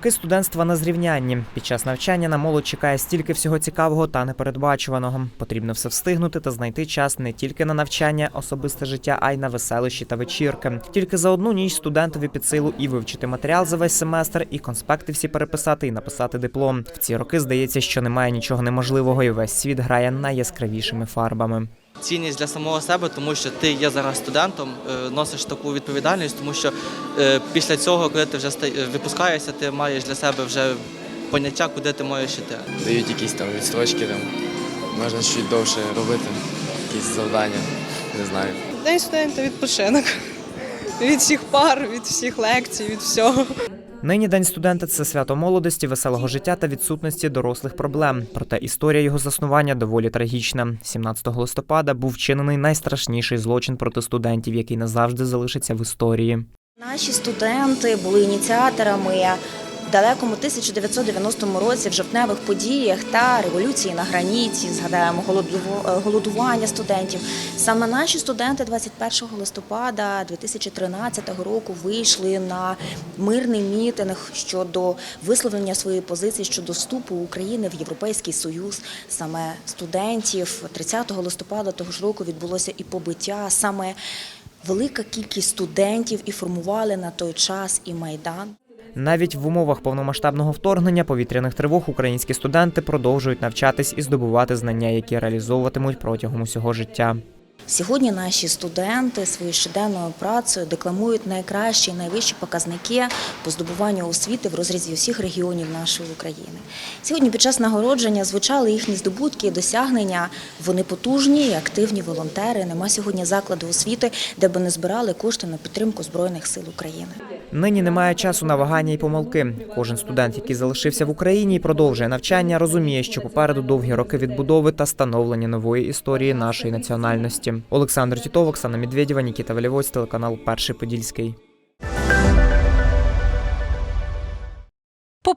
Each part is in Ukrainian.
Роки студентства на зрівнянні. Під час навчання на молодь чекає стільки всього цікавого та непередбачуваного. Потрібно все встигнути та знайти час не тільки на навчання, особисте життя, а й на веселищі та вечірки. Тільки за одну ніч студентові під силу і вивчити матеріал за весь семестр, і конспекти всі переписати, і написати диплом. В ці роки здається, що немає нічого неможливого, і весь світ грає найяскравішими фарбами. Цінність для самого себе, тому що ти є зараз студентом, е, носиш таку відповідальність, тому що е, після цього, коли ти вже випускаєшся, ти маєш для себе вже поняття, куди ти можеш йти. дають якісь там відстрочки, там, можна чуть довше робити, якісь завдання, не знаю. День студента відпочинок. Від всіх пар, від всіх лекцій, від всього. Нині день студента це свято молодості, веселого життя та відсутності дорослих проблем. Проте історія його заснування доволі трагічна. 17 листопада був вчинений найстрашніший злочин проти студентів, який назавжди залишиться в історії. Наші студенти були ініціаторами далекому 1990 році в жовтневих подіях та революції на граніті. Згадаємо е, голодування студентів. Саме наші студенти 21 листопада 2013 року вийшли на мирний мітинг щодо висловлення своєї позиції щодо вступу України в Європейський Союз. Саме студентів 30 листопада того ж року відбулося і побиття. Саме Велика кількість студентів і формували на той час і майдан. Навіть в умовах повномасштабного вторгнення повітряних тривог українські студенти продовжують навчатись і здобувати знання, які реалізовуватимуть протягом усього життя. Сьогодні наші студенти своєю щоденною працею декламують найкращі, і найвищі показники по здобуванню освіти в розрізі усіх регіонів нашої України. Сьогодні під час нагородження звучали їхні здобутки і досягнення. Вони потужні і активні волонтери. Нема сьогодні закладу освіти, де би не збирали кошти на підтримку збройних сил України. Нині немає часу на вагання і помилки. Кожен студент, який залишився в Україні і продовжує навчання, розуміє, що попереду довгі роки відбудови та становлення нової історії нашої національності. Олександр Тітов, Оксана Медведєва, Нікіта Валівоць, телеканал Перший Подільський.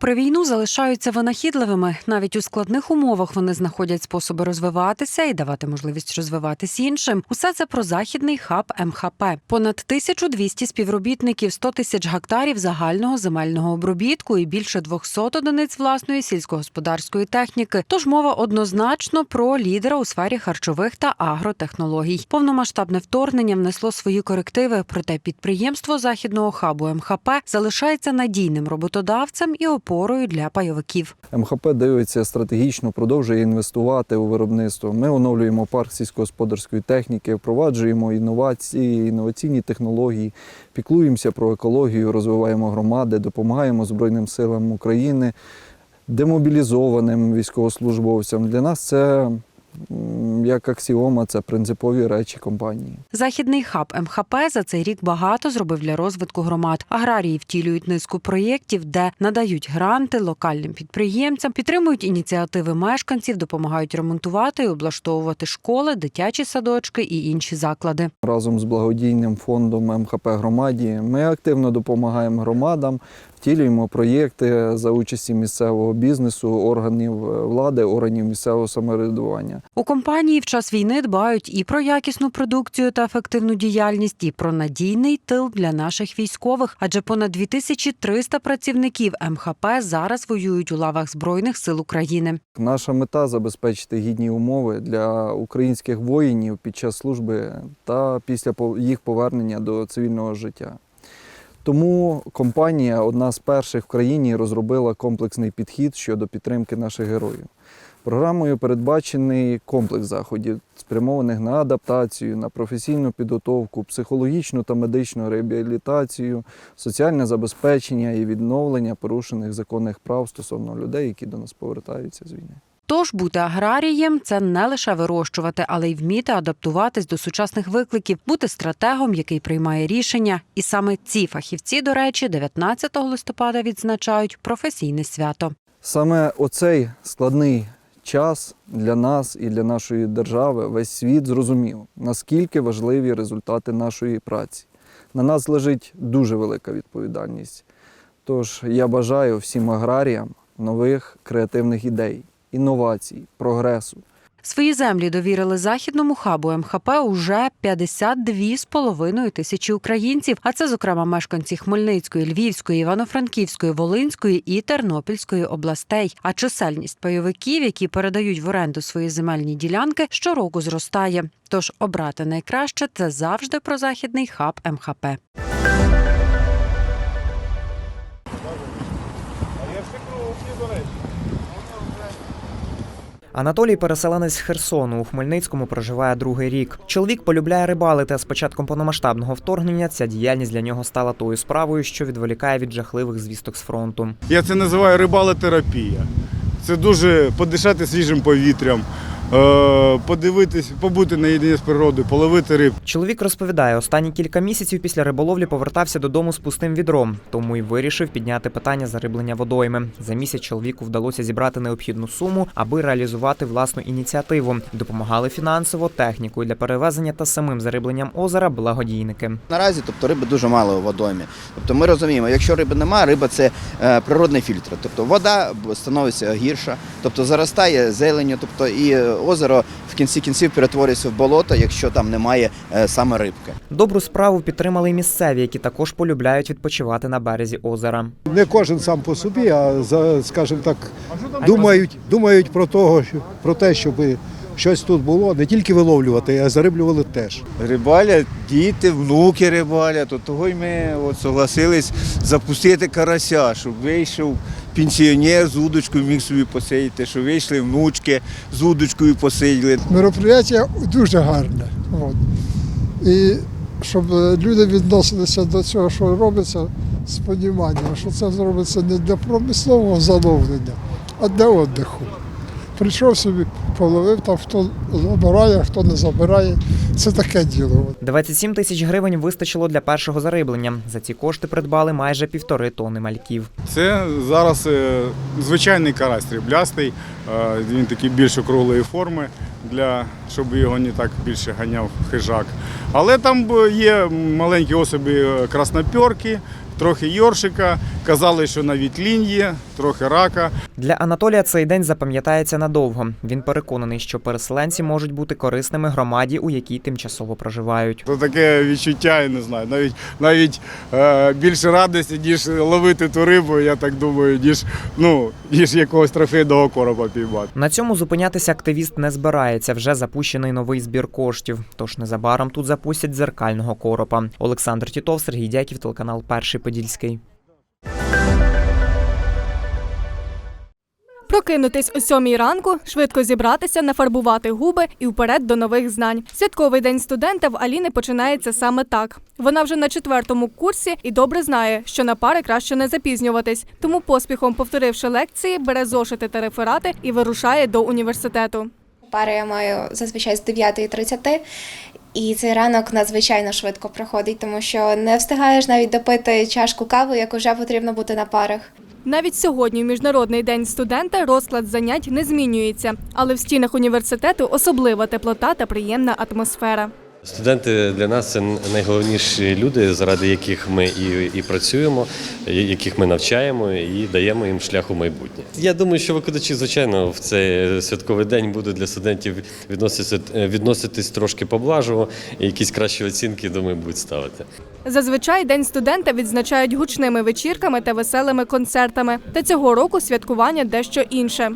Попри війну, залишаються винахідливими. Навіть у складних умовах вони знаходять способи розвиватися і давати можливість розвиватись іншим. Усе це про західний хаб МХП. Понад 1200 співробітників, 100 тисяч гектарів загального земельного обробітку і більше 200 одиниць власної сільськогосподарської техніки. Тож мова однозначно про лідера у сфері харчових та агротехнологій. Повномасштабне вторгнення внесло свої корективи, проте підприємство західного хабу МХП залишається надійним роботодавцем і опорою для пайовиків. МХП дивиться стратегічно, продовжує інвестувати у виробництво. Ми оновлюємо парк сільськогосподарської техніки, впроваджуємо інновації, інноваційні технології, піклуємося про екологію, розвиваємо громади, допомагаємо Збройним силам України, демобілізованим військовослужбовцям. Для нас це як аксіома, це принципові речі компанії. Західний хаб МХП за цей рік багато зробив для розвитку громад. Аграрії втілюють низку проєктів, де надають гранти локальним підприємцям, підтримують ініціативи мешканців, допомагають ремонтувати і облаштовувати школи, дитячі садочки і інші заклади. Разом з благодійним фондом МХП громаді ми активно допомагаємо громадам, втілюємо проєкти за участі місцевого бізнесу, органів е, влади, органів місцевого самоврядування. У компанії в час війни дбають і про якісну продукцію та ефективну діяльність, і про надійний тил для наших військових. Адже понад 2300 працівників МХП зараз воюють у лавах збройних сил України. Наша мета забезпечити гідні умови для українських воїнів під час служби та після їх повернення до цивільного життя. Тому компанія, одна з перших в країні, розробила комплексний підхід щодо підтримки наших героїв. Програмою передбачений комплекс заходів, спрямованих на адаптацію, на професійну підготовку, психологічну та медичну реабілітацію, соціальне забезпечення і відновлення порушених законних прав стосовно людей, які до нас повертаються з війни. Тож бути аграрієм це не лише вирощувати, але й вміти адаптуватись до сучасних викликів, бути стратегом, який приймає рішення. І саме ці фахівці, до речі, 19 листопада відзначають професійне свято. Саме оцей складний час для нас і для нашої держави весь світ зрозумів, наскільки важливі результати нашої праці. На нас лежить дуже велика відповідальність. Тож я бажаю всім аграріям нових креативних ідей, інновацій, прогресу. Свої землі довірили західному хабу МХП уже 52,5 тисячі українців. А це, зокрема, мешканці Хмельницької, Львівської, Івано-Франківської, Волинської і Тернопільської областей. А чисельність пайовиків, які передають в оренду свої земельні ділянки, щороку зростає. Тож обрати найкраще це завжди про західний хаб МХП. Анатолій переселенець з Херсону у Хмельницькому проживає другий рік. Чоловік полюбляє рибалити. а З початком повномасштабного вторгнення ця діяльність для нього стала тою справою, що відволікає від жахливих звісток з фронту. Я це називаю рибалотерапія. Це дуже подишати свіжим повітрям, подивитись, побути наєдині з природою, половити риб. Чоловік розповідає, останні кілька місяців після риболовлі повертався додому з пустим відром, тому й вирішив підняти питання зариблення водойми. За місяць чоловіку вдалося зібрати необхідну суму, аби реалізувати власну ініціативу. Допомагали фінансово, технікою для перевезення та самим зарибленням озера благодійники. Наразі, тобто риби дуже мало у водоймі. Тобто ми розуміємо, якщо риби немає, риба це е, природний фільтр. Тобто вода становиться гірша, тобто заростає зеленню, тобто і озеро в кінці кінців перетворюється в болото, якщо там немає е, саме рибки. Добру справу підтримали й місцеві, які також полюбляють відпочивати на березі озера. Не кожен сам по собі, а за, скажімо так, думають, думають про того, що про те, щоб щось тут було, не тільки виловлювати, а зариблювали теж. Рибалять діти, внуки рибалять. От того й ми от согласились запустити карася, щоб вийшов пенсіонер з удочкою міг собі посидіти, що вийшли внучки з удочкою посиділи. Мероприятие дуже гарне. От. І щоб е, люди відносилися до цього, що робиться, з поніманням, що це зробиться не для промислового задоволення, а для віддиху. Прийшов собі, половив, там хто забирає, хто не забирає. Це таке діло. 27 тисяч гривень вистачило для першого зариблення. За ці кошти придбали майже півтори тони мальків. Це зараз е, звичайний карась сріблястий, е, він такий більш округлої форми, для, щоб його не так більше ганяв хижак. Але там є маленькі особи краснопьорки, трохи йоршика. Казали, що навіть лінь є, трохи рака. Для Анатолія цей день запам'ятається надовго. Він переконаний, що переселенці можуть бути корисними громаді, у якій тимчасово проживають. Це таке відчуття, я не знаю. Навіть навіть е, більше радості, ніж ловити ту рибу, я так думаю, ніж ну ніж якогось трофейного короба піймати. На цьому зупинятися активіст не збирається. Вже запущений новий збір коштів. Тож незабаром тут запустять дзеркального коропа. Олександр Тітов, Сергій Дяків, телеканал Перший Подільський. Прокинутись о сьомій ранку, швидко зібратися, нафарбувати губи і вперед до нових знань. Святковий день студента в Аліни починається саме так. Вона вже на четвертому курсі і добре знає, що на пари краще не запізнюватись. Тому поспіхом повторивши лекції, бере зошити та реферати і вирушає до університету. Пари я маю зазвичай з 9.30, і цей ранок надзвичайно швидко проходить, тому що не встигаєш навіть допити чашку кави, як вже потрібно бути на парах. Навіть сьогодні, в міжнародний день студента, розклад занять не змінюється, але в стінах університету особлива теплота та приємна атмосфера. Студенти для нас це найголовніші люди, заради яких ми і, і працюємо, і- яких ми навчаємо і даємо їм шлях у майбутнє. Я думаю, що викладачі, звичайно, в цей святковий день будуть для студентів відноситися відноситись трошки поблажливо, і якісь кращі оцінки, думаю, будуть ставити. Зазвичай день студента відзначають гучними вечірками та веселими концертами. Та цього року святкування дещо інше.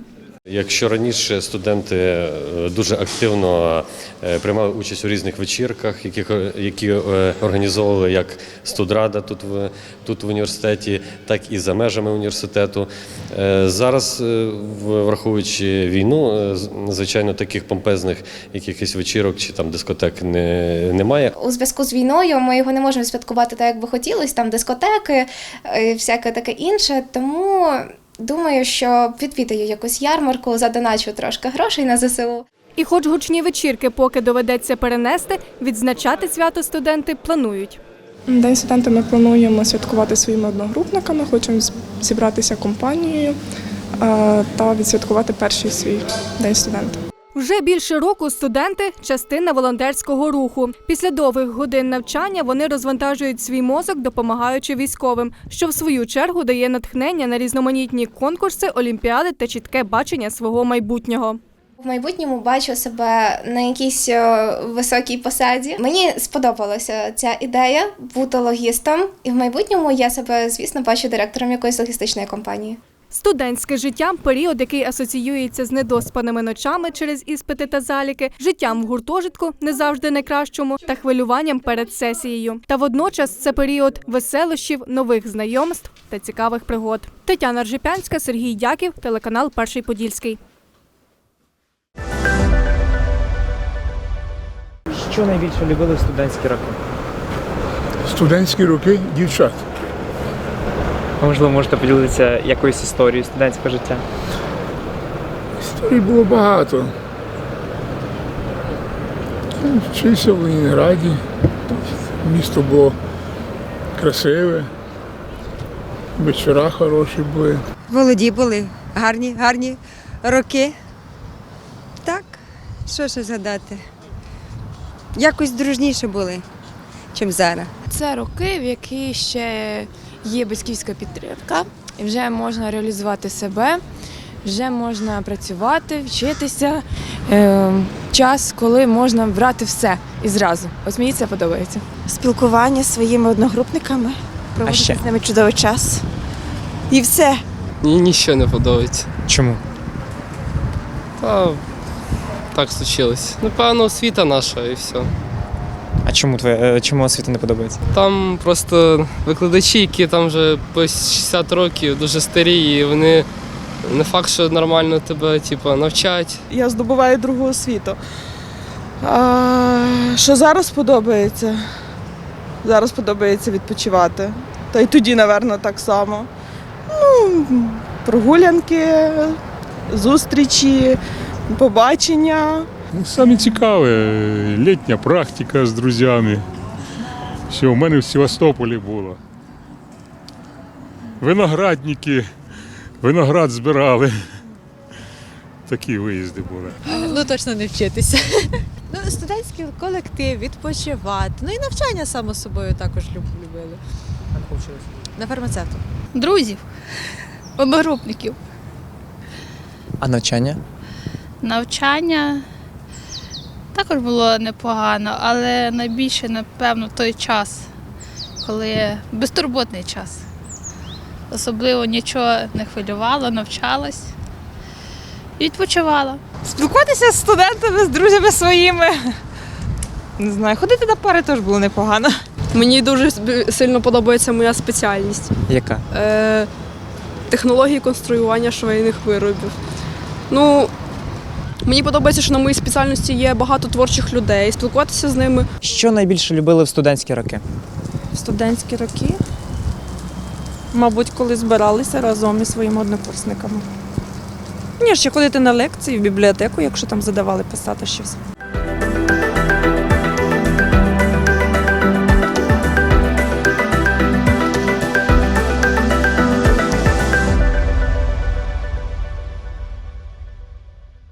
Якщо раніше студенти е, дуже активно е, приймали участь у різних вечірках, які, які е, організовували як студрада тут в тут в університеті, так і за межами університету. Зараз, враховуючи війну, звичайно, таких помпезних якихось вечірок чи там дискотек не, немає. У зв'язку з війною ми його не можемо святкувати так, як би хотілося, там дискотеки, всяке таке інше. Тому думаю, що відвідаю якусь ярмарку, задоначу трошки грошей на ЗСУ. І, хоч гучні вечірки поки доведеться перенести, відзначати свято студенти планують. День студента ми плануємо святкувати своїми одногрупниками, хочемо зібратися компанією та відсвяткувати перший свій день студента. Вже більше року студенти частина волонтерського руху. Після довгих годин навчання вони розвантажують свій мозок, допомагаючи військовим, що в свою чергу дає натхнення на різноманітні конкурси, олімпіади та чітке бачення свого майбутнього. В майбутньому бачу себе на якійсь е, високій посаді. Мені сподобалася ця ідея бути логістом, і в майбутньому я себе, звісно, бачу директором якоїсь логістичної компанії. Студентське життя період, який асоціюється з недоспаними ночами через іспити та заліки, життям в гуртожитку не завжди найкращому, та хвилюванням перед сесією. Та водночас це період веселощів, нових знайомств та цікавих пригод. Тетяна Ржепянська, Сергій Дяків, телеканал Перший Подільський. Що найбільше любили в студентські роки? Студентські роки дівчат. Можливо, можете поділитися якоюсь історією студентського життя. Історій було багато. Вчився в Ленінграді. Місто було красиве. Вечора хороші були. Молоді були, гарні, гарні роки. Так, що ще згадати? Якось дружніше були, чим зараз. Це роки, в які ще є батьківська підтримка, і вже можна реалізувати себе, вже можна працювати, вчитися. Е, час, коли можна брати все і зразу. Ось мені це подобається. Спілкування зі своїми одногрупниками, проводити ще? з ними чудовий час. І все. Мені нічого не подобається. Чому? Та так случилось. Напевно, освіта наша і все. А чому твоє чому освіта не подобається? Там просто викладачі, які там вже по 60 років, дуже старі, і вони не факт, що нормально тебе типу, навчать. Я здобуваю другу освіту. А, що зараз подобається? Зараз подобається відпочивати. Та й тоді, напевно, так само. Ну, прогулянки, зустрічі, побачення. Ну, Саме цікаве, літня практика з друзями. Все, у мене в Севастополі було. Виноградники, виноград збирали. Такі виїзди були. Ну точно не вчитися. Ну, студентський колектив, відпочивати. Ну і навчання само собою також любили. На фармацевту. друзів, одногрупників. А навчання? Навчання також було непогано, але найбільше, напевно, той час, коли безтурботний час. Особливо нічого не хвилювало, навчалась і відпочивала. Спілкуватися з студентами, з друзями своїми. Не знаю, ходити на пари теж було непогано. Мені дуже сильно подобається моя спеціальність Яка? е, технології конструювання швейних виробів. Ну, мені подобається, що на моїй спеціальності є багато творчих людей, спілкуватися з ними. Що найбільше любили в студентські роки? Студентські роки. Мабуть, коли збиралися разом із своїми однокурсниками. Ні, ще ходити на лекції в бібліотеку, якщо там задавали писати щось.